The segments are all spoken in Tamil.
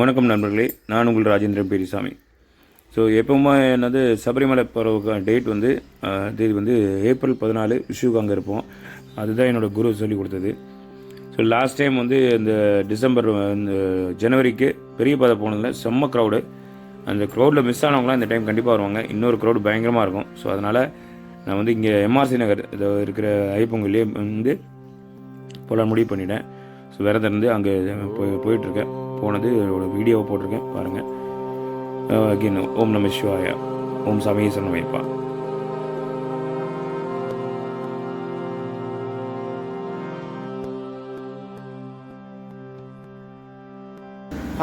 வணக்கம் நண்பர்களே நான் உங்கள் ராஜேந்திரன் பெரியசாமி ஸோ எப்போவுமே என்னது சபரிமலை போகிறவுக்கான டேட் வந்து தேதி வந்து ஏப்ரல் பதினாலு விஷுவுக்கு அங்கே இருப்போம். அதுதான் என்னோடய குரு சொல்லி கொடுத்தது. ஸோ லாஸ்ட் டைம் வந்து இந்த டிசம்பர் இந்த ஜனவரிக்கு பெரிய பாதை போனதில் செம்ம க்ரௌடு அந்த க்ரௌடில் மிஸ் ஆனவங்களாம் இந்த டைம் கண்டிப்பாக வருவாங்க. இன்னொரு க்ரௌடு பயங்கரமாக இருக்கும். ஸோ அதனால் நான் வந்து இங்கே எம்ஆர்சி நகர் இதை இருக்கிற ஐப்பொங்கல்லையே வந்து போல முடிவு பண்ணிட்டேன். ஸோ விரதம் இருந்து அங்கே போய் போயிட்டுருக்கேன் போனது ஒரு வீடியோவை போட்டிருக்கேன் பாருங்கள் அகெயின் ஓம் நம சிவாயா ஓம் சமயேஸ்வரன் வைப்பா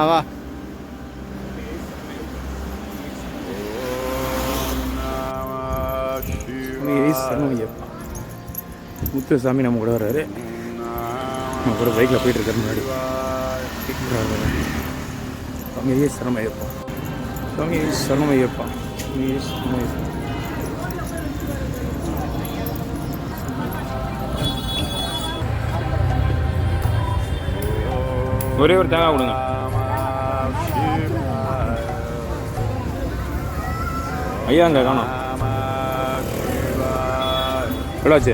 ஆ வா. சரணமையப்பா. முத்து சாமி நம்ம கூட வர்றாரு. நம்ம கூட பைக்கில் போயிட்டு இருக்காரு முன்னாடி. சுவாமியே சரணமையப்பா சுவாமியே சரணமையப்பா சுவாமியே சரணமையப்பா ஒரே ஒரு தேங்காய் கொடுங்க. ஐயா அங்கே காணும். எவ்வளோ ஆச்சு?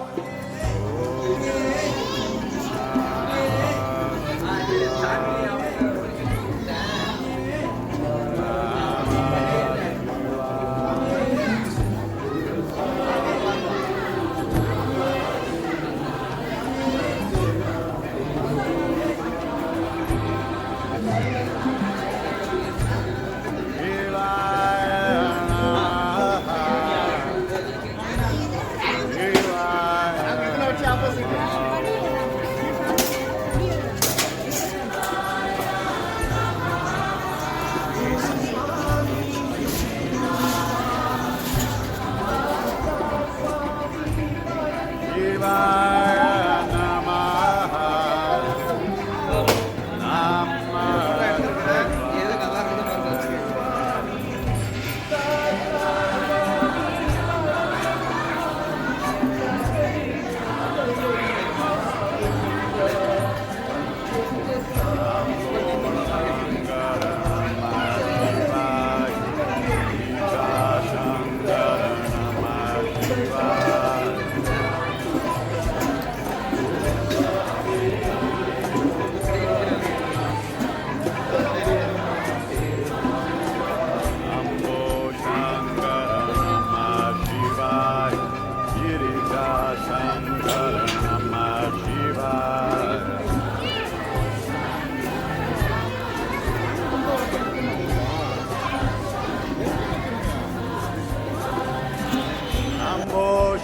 拜。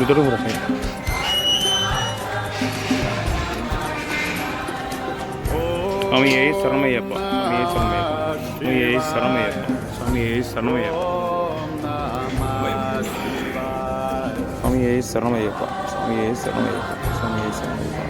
Shivaya சுவாமியே சரணமையப்பா சுவாமியே சரணமையப்பா சுவாமியே சரணமையப்பா சுவாமியே சரணமையப்பா சுவாமியே சரணமையப்பா சுவாமியே சரணமையப்பா இந்த தடவை வரேன் சுவாமியே சரணமையப்பா சுவாமியே சரணமையப்பா சுவாமியே சரணமையப்பா சுவாமியே சரணமையப்பா சுவாமியே சரணமையப்பா சுவாமியே சரணமையப்பா Om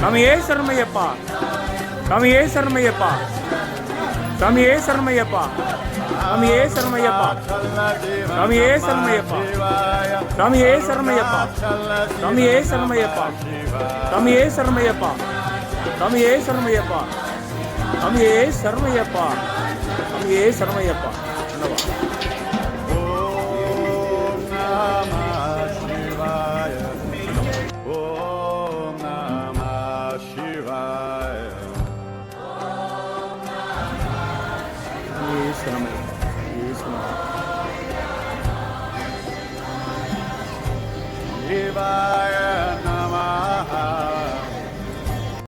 சாமியே சரணமையப்பா சாமியே சரணமையப்பா சாமியே சரணமையப்பா சாமியே சரணமையப்பா சாமியே சரணமையப்பா சாமியே சரணமையப்பா சாமியே சரணமையப்பா சாமியே சரணமையப்பா சாமியே சரணமையப்பா சாமியே சரணமையப்பா சாமியே சரணமையப்பா fenómeno.